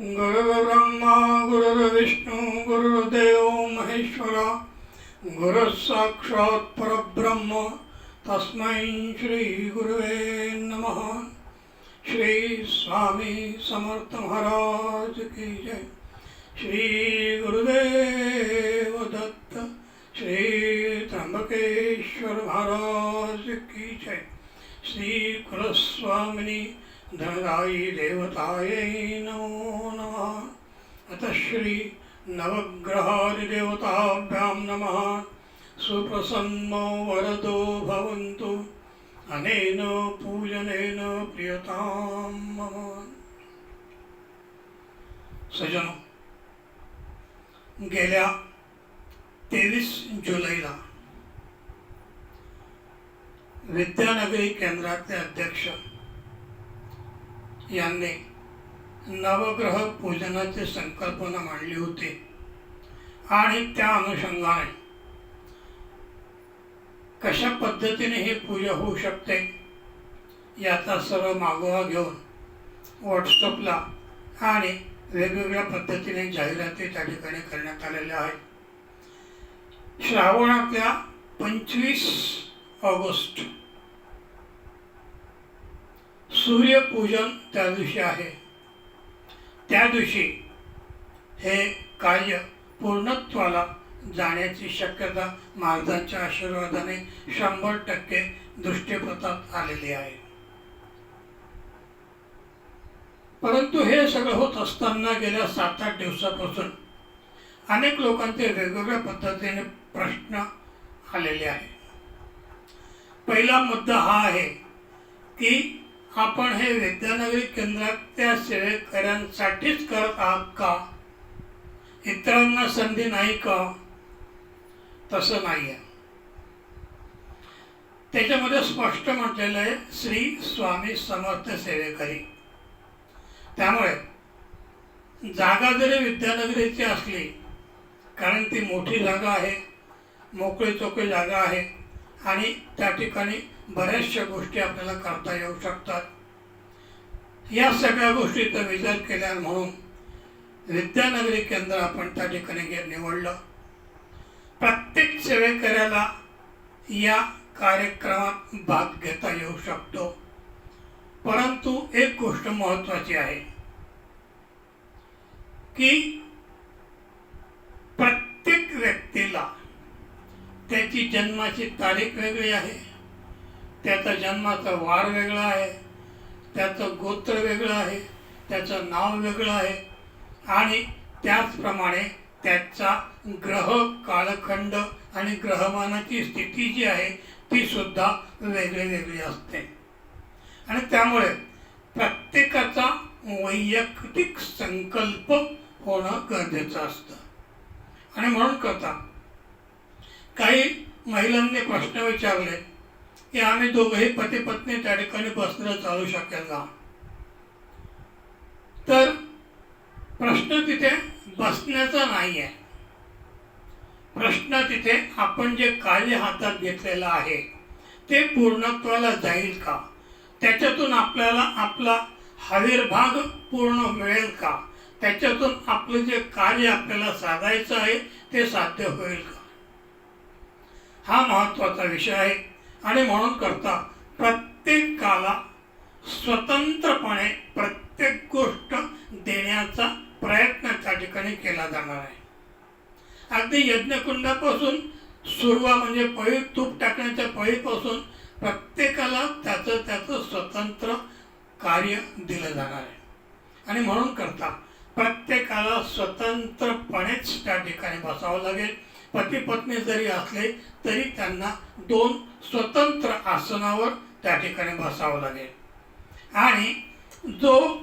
गुरुर्ब्रह्मा गुरुर्विष्णू गुरुर्देव महेश्वरा गुरुः साक्षात् परब्रह्म तस्मै श्री गुरुवे नमः. श्री स्वामी समर्थ महाराज की जय. श्री गुरुदेव दत्त श्री त्र्यंबकेश्वर महाराज की जय. श्री कुलस्वामिनी धनदायी देवतायै नमो नमः अतः श्री नवग्रहादिदेवताभ्यां नमः सुप्रसन्नो वरदो भवन्तु अनेन पूजनेन प्रियतां मम सजनो गेल्या तेवीस जुलैला विद्यानगरी केंद्राचे अध्यक्ष यांनी नवग्रह पूजनाची संकल्पना मांडली होती. आणि त्या अनुषंगाने कशा पद्धतीने ही पूजा होऊ शकते याचा सर्व मागोवा घेऊन व्हॉट्सअपला आणि वेगवेगळ्या पद्धतीने जाहिराती त्या ठिकाणी करण्यात आलेल्या आहेत. श्रावणातल्या पंचवीस ऑगस्ट सूर्यपूजन त्या दिवशी आहे. त्या दिवशी हे कार्य पूर्णत्वाला जाण्याची शक्यता महाराजांच्या आशीर्वादाने शंभर टक्के दृष्टीपथात आलेली आहे. परंतु हे सगळं होत असताना गेल्या सात आठ दिवसापासून अनेक लोकांचे वेगवेगळ्या पद्धतीने प्रश्न आलेले आहे पहिला मुद्दा हा आहे की आपण हे विद्यानगरी केंद्रातल्या सेवेकऱ्यांसाठीच करत आहात का? इतरांना संधी नाही का? तसं नाही आहे त्याच्यामध्ये स्पष्ट म्हटलेलं आहे श्री स्वामी समर्थ सेवेकरी. त्यामुळे जागा जरी विद्यानगरीची असली कारण ती मोठी जागा आहे मोकळी चोकळी जागा आहे आणि त्या ठिकाणी बऱ्याचशा गोष्टी आपल्याला करता येऊ शकतात. या सगळ्या गोष्टीचा विचार केल्या म्हणून विद्यानगरी केंद्र आपण त्या ठिकाणी निवडलं. प्रत्येक सेवेकऱ्याला या कार्यक्रमात भाग घेता येऊ शकतो. परंतु एक गोष्ट महत्वाची आहे की प्रत्येक व्यक्तीला त्याची जन्माची तारीख वेगळी आहे त्याचा जन्माचा वार वेगळा आहे त्याचं गोत्र वेगळं आहे त्याचं नाव वेगळं आहे आणि त्याचप्रमाणे त्याचा ग्रह कालखंड आणि ग्रहमानाची स्थिती जी आहे ती सुद्धा वेगळी वेगळी असते. आणि त्यामुळे प्रत्येकाचा वैयक्तिक संकल्प होणं गरजेचं असतं. आणि म्हणून करता काही महिलांनी प्रश्न विचारले की आम्ही दोघंही पती पत्नी त्या ठिकाणी बसणं चालू शकेल ना तर प्रश्न तिथे बसण्याचा नाही आहे प्रश्न तिथे आपण जे कार्य हातात घेतलेलं आहे ते पूर्णत्वाला जाईल का? त्याच्यातून आपल्याला आपला हवीरभाग पूर्ण मिळेल का? त्याच्यातून आपलं जे कार्य आपल्याला साधायचं आहे ते साध्य होईल का? हा महत्त्वाचा विषय आहे. आणि म्हणून करता प्रत्येकाला स्वतंत्रपणे प्रत्येक गोष्ट देण्याचा प्रयत्न त्या ठिकाणी केला जाणार आहे. अगदी यज्ञकुंडापासून सुरवा म्हणजे पळी तूप टाकण्याच्या पळीपासून प्रत्येकाला त्याचं त्याचं स्वतंत्र कार्य दिलं जाणार आहे. आणि म्हणून करता प्रत्येकाला स्वतंत्रपणेच त्या ठिकाणी बसावं लागेल. पती पत्नी जरी असले तरी त्यांना दोन स्वतंत्र आसनावर त्या ठिकाणी बसावं लागेल. आणि जो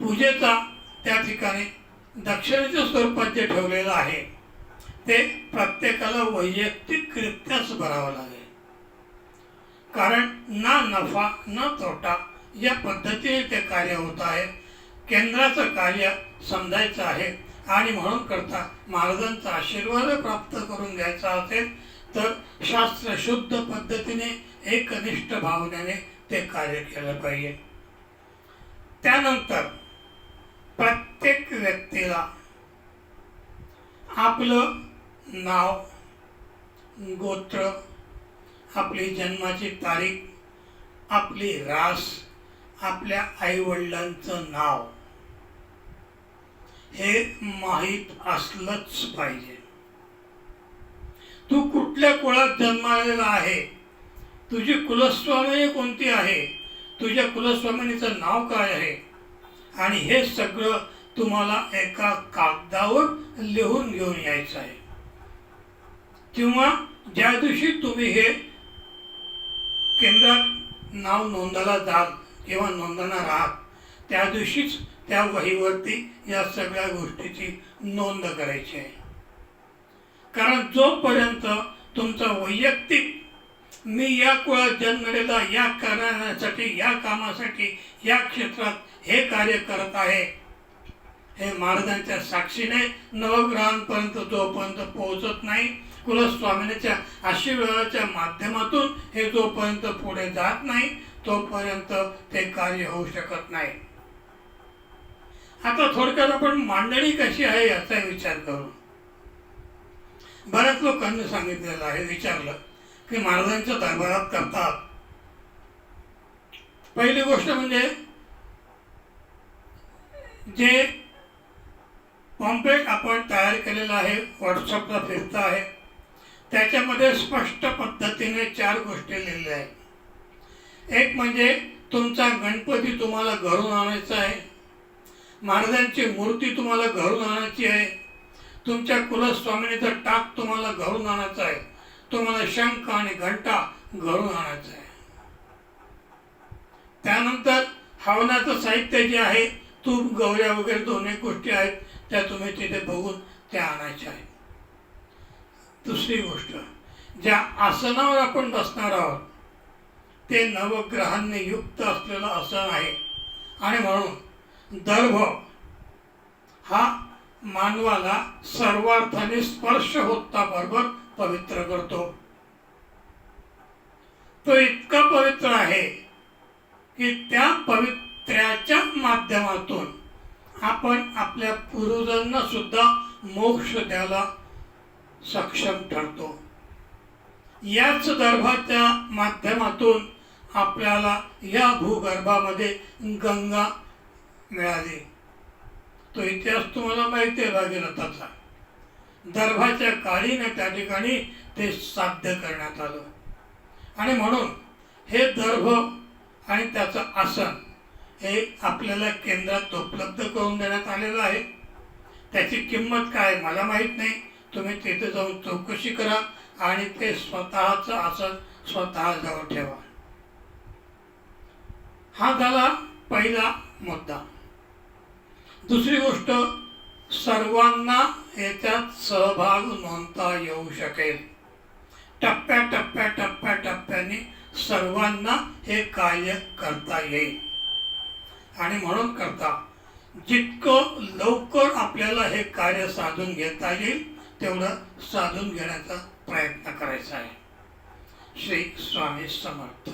पूजेचा त्या ठिकाणी दक्षिणेच्या स्वरूपात जे ठेवलेलं आहे ते प्रत्येकाला वैयक्तिकरित्याच भरावं लागेल. कारण ना नफा न तोटा या पद्धतीने ते कार्य होत आहे. केंद्राचं कार्य समजायचं आहे. आणि म्हणून करता महाराजांचा आशीर्वाद प्राप्त करून घ्यायचा असेल तर शास्त्र शुद्ध पद्धतीने एकनिष्ठ भावनेने ते कार्य केलं पाहिजे. त्यानंतर प्रत्येक व्यक्तीला आपलं नाव गोत्र आपली जन्माची तारीख आपली रास आपल्या आईवडिलांचं नाव हे माहीत असलंच पाहिजे. तू कुठल्या कुळात जन्मालेला आहे? तुझी कुलस्वामिनी कोणती आहे? तुझ्या कुलस्वामिनीचं नाव काय आहे? आणि हे सगळं तुम्हाला एका कागदावर लिहून घेऊन यायचं आहे. किंवा ज्या दिवशी तुम्ही हे केंद्रात नाव नोंदायला जाल किंवा नोंदणार आहात त्या दिवशीच त्या वहीवरती या सगळ्या गोष्टीची नोंद करायची आहे. कारण जोपर्यंत तुमचा वैयक्तिक मी या कुळात जन्मलेला या कारणासाठी या कामासाठी या क्षेत्रात हे कार्य करत आहे हे महाराजांच्या साक्षीने नवग्रहांपर्यंत जोपर्यंत पोहोचत नाही कुलस्वामिनीच्या आशीर्वादाच्या माध्यमातून हे जोपर्यंत पुढे जात नाही तोपर्यंत ते कार्य होऊ शकत नाही. आता थोडक्यात आपण मांडणी कशी आहे याचा विचार करू बऱ्याच लोकांनी सांगितलेलं आहे विचारलं की महाराजांच्या दरबारात करतात. पहिली गोष्ट म्हणजे जे पॉम्पलेट आपण तयार केलेलं आहे व्हॉट्सअपला फिरता आहे त्याच्यामध्ये स्पष्ट पद्धतीने चार गोष्टी लिहिल्या आहेत. एक म्हणजे तुमचा गणपती तुम्हाला घरून आणायचा आहे. महाराजांची मूर्ती तुम्हाला घरून आणायची आहे. तुमच्या कुलस्वामिनीचा टाक तुम्हाला घरून आणायचा आहे. तुम्हाला शंख आणि घंटा घरून आणायचा आहे. त्यानंतर हवनाचं साहित्य जे आहे तूप गवऱ्या वगैरे दोन्ही गोष्टी आहेत त्या तुम्ही तिथे बघून त्या आणायच्या आहेत. दुसरी गोष्ट ज्या आसनावर आपण बसणार आहोत ते नवग्रहांनी युक्त असलेलं आसन आहे. आणि म्हणून दर्भ. हा मानवाला सर्वार्थाने स्पर्श होता बरोबर पवित्र करतो. तो इतका पवित्र आहे की त्या पवित्र्याच्या माध्यमातून आपण आपल्या पूर्वजांना सुद्धा मोक्ष द्यायला सक्षम ठरतो. याच दर्भाच्या माध्यमातून आपल्याला या भूगर्भामध्ये गंगा मिळाली. तो इतिहास तुम्हाला माहिती आहे भागीरथाचा दर्भाच्या काळीने त्या ठिकाणी ते साध्य करण्यात आलं. आणि म्हणून हे दर्भ आणि त्याचं आसन हे आपल्याला केंद्रात उपलब्ध करून देण्यात आलेलं आहे. त्याची किंमत काय मला माहीत नाही. तुम्ही तिथे जाऊन चौकशी करा आणि ते स्वतःचं आसन स्वतःजवळ ठेवा. हा झाला पहिला मुद्दा. दुसरी गोष्ट सर्वांना याच्यात सहभाग नोंदता येऊ शकेल. टप्प्या टप्प्या टप्प्या टप्प्याने सर्वांना हे कार्य करता येईल. आणि म्हणून करता जितकं लवकर आपल्याला हे कार्य साधून घेता येईल तेवढं साधून घेण्याचा प्रयत्न करायचा आहे. श्री स्वामी समर्थ.